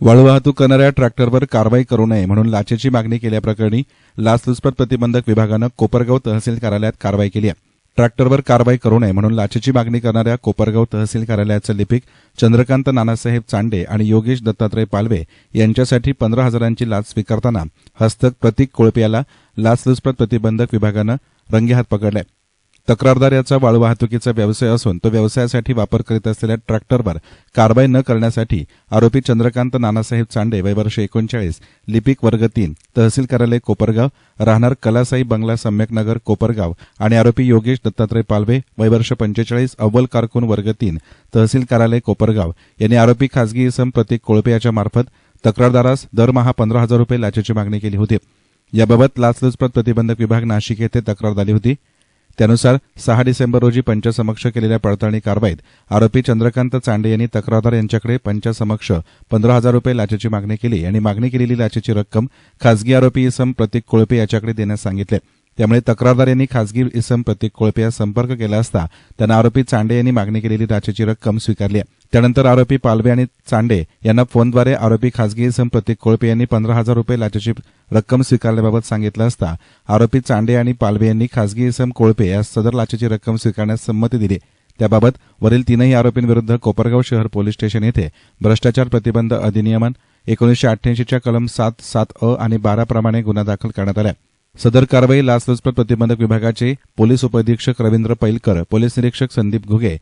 वाळू वाहतूक करणाऱ्या ट्रॅक्टरवर कारवाई करू नये म्हणून लाचेची मागणी केल्याप्रकरणी लाचलुचपत प्रतिबंधक विभागानं कोपरगाव तहसील कार्यालयात कारवाई केली आहे. ट्रॅक्टरवर कारवाई करू नये म्हणून लाचेची मागणी करणाऱ्या कोपरगाव तहसील कार्यालयाचे लिपिक चंद्रकांत नानासाहेब चांडे आणि योगेश दत्तात्रय पालवे यांच्यासाठी पंधरा हजारांची लाच स्वीकारताना हस्तक प्रतीक कोळपे याला लाचलुचपत प्रतिबंधक विभागानं रंगेहात पकडलाय. तक्रारदार याचा वाळू वाहतुकीचा व्यवसाय असून तो व्यवसायासाठी वापर करीत असलेल्या ट्रॅक्टरवर कारवाई न करण्यासाठी आरोपी चंद्रकांत नानासाहेब चांडे वय वर्ष एकोणचाळीस लिपिक वर्ग तीन तहसील कार्यालय कोपरगाव राहणार कलासाई बंगला सम्यकनगर कोपरगाव आणि आरोपी योगेश दत्तात्रय पालवे वय वर्ष पंचेचाळीस अव्वल कारकून वर्ग तीन तहसील कार्यालय कोपरगाव यांनी आरोपी खासगी इसम प्रतीक कोळपे याच्या मार्फत तक्रारदारास दरमहा पंधरा हजार रुपये लाचेची मागणी केली होती. याबाबत लाचलुचपत प्रतिबंधक विभाग नाशिक येथे तक्रार झाली होती. त्यानुसार सहा डिसेंबर रोजी पंचासमक्ष केलेल्या पडताळणी कारवाईत आरोपी चंद्रकांत चांडे यांनी तक्रारदार यांच्याकडे पंचासमक्ष पंधरा हजार रुपये लाचेची मागणी केली आणि मागणी केलेली लाचेची रक्कम खासगी आरोपी इसम प्रतीक कोळपे याच्याकडे देण्यास सांगितले त्यामुळे तक्रारदार यांनी खासगी इसम प्रतीक कोळपे यास संपर्क केला असता त्यांना आरोपी चांडे यांनी मागणी केलेली लाचेची रक्कम स्वीकारली आहे. त्यानंतर आरोपी पालवे आणि चांडे यांना फोनद्वारे आरोपी खासगी इसम प्रतीक कोळपे यांनी पंधरा हजार रुपये लाचेची रक्कम स्वीकारल्याबाबत सांगितलं असता आरोपी चांडे आणि पालवे यांनी खासगी इसम कोळपे यास सदर लाचेची रक्कम स्वीकारण्यास संमती दिली. त्याबाबत वरील तीनही आरोपींविरुद्ध कोपरगाव शहर पोलीस स्टेशन येथे भ्रष्टाचार प्रतिबंध अधिनियमन एकोणीसशे अठ्ठ्याऐंशीच्या कलम सात सात अ आणि बारा प्रमाणे गुन्हा दाखल करण्यात आला. सदर कारवाई लाचलुचपत प्रतिबंधक विभागाचे पोलीस उपअधीक्षक रवींद्र पैलकर पोलीस निरीक्षक संदीप घुगे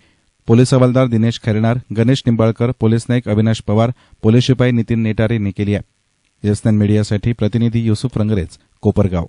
पोलीस हवालदार दिनेश खैरनार गणेश निंबाळकर पोलीस नाईक अविनाश पवार पोलीस शिपाई नितीन नेटारे यांनी केली आहे. एसएन मीडियासाठी प्रतिनिधी युसुफ रंगरेज कोपरगाव.